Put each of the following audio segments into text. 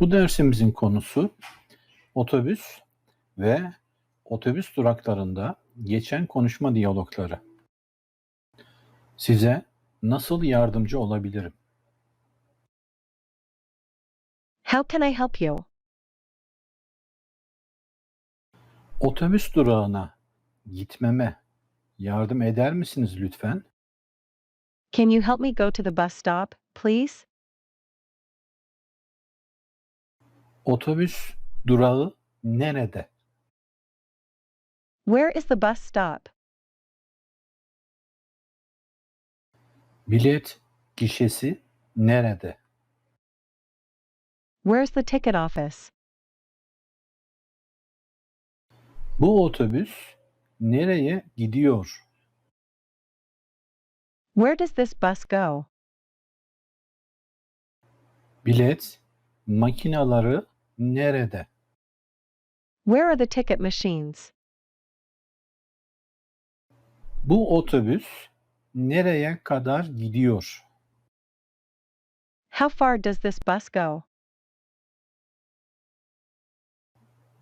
Bu dersimizin konusu otobüs ve otobüs duraklarında geçen konuşma diyalogları. Size nasıl yardımcı olabilirim? How can I help you? Otobüs durağına gitmeme yardım eder misiniz lütfen? Can you help me go to the bus stop, please? Otobüs durağı nerede? Where is the bus stop? Bilet gişesi nerede? Where's the ticket office? Bu otobüs nereye gidiyor? Where does this bus go? Bilet makinaları nerede? Where are the ticket machines? Bu otobüs nereye kadar gidiyor? How far does this bus go?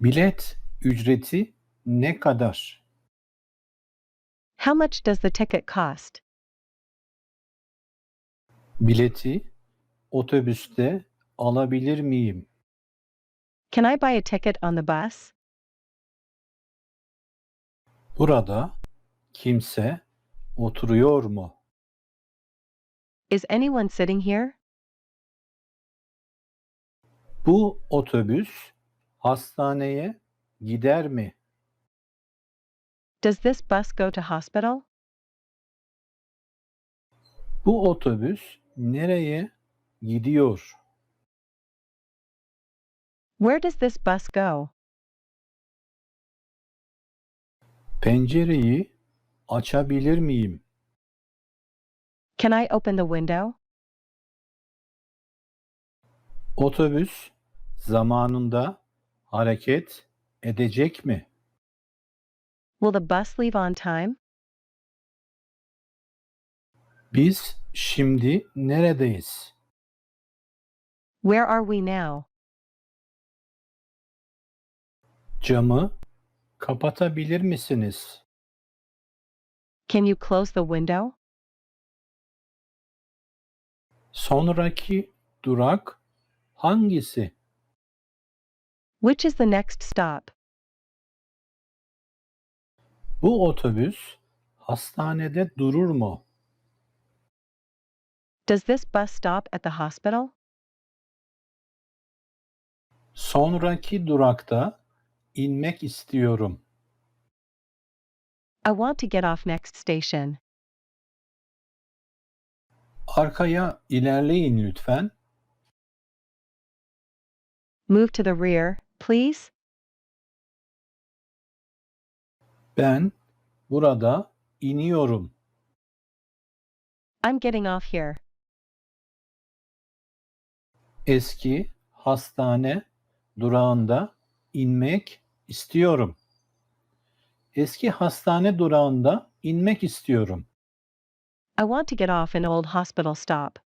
Bilet ücreti ne kadar? How much does the ticket cost? Bileti otobüste alabilir miyim? Can I buy a ticket on the bus? Burada kimse oturuyor mu? Is anyone sitting here? Bu otobüs hastaneye gider mi? Does this bus go to hospital? Bu otobüs nereye gidiyor? Where does this bus go? Pencereyi açabilir miyim? Can I open the window? Otobüs zamanında hareket edecek mi? Will the bus leave on time? Biz şimdi neredeyiz? Where are we now? Camı kapatabilir misiniz? Can you close the window? Sonraki durak hangisi? Which is the next stop? Bu otobüs hastanede durur mu? Does this bus stop at the hospital? Sonraki durakta inmek istiyorum. I want to get off next station. Arkaya ilerleyin lütfen. Move to the rear, please. Ben burada iniyorum. I'm getting off here. Eski hastane durağında inmek istiyorum. Eski hastane durağında inmek istiyorum. I want to get off an old hospital stop.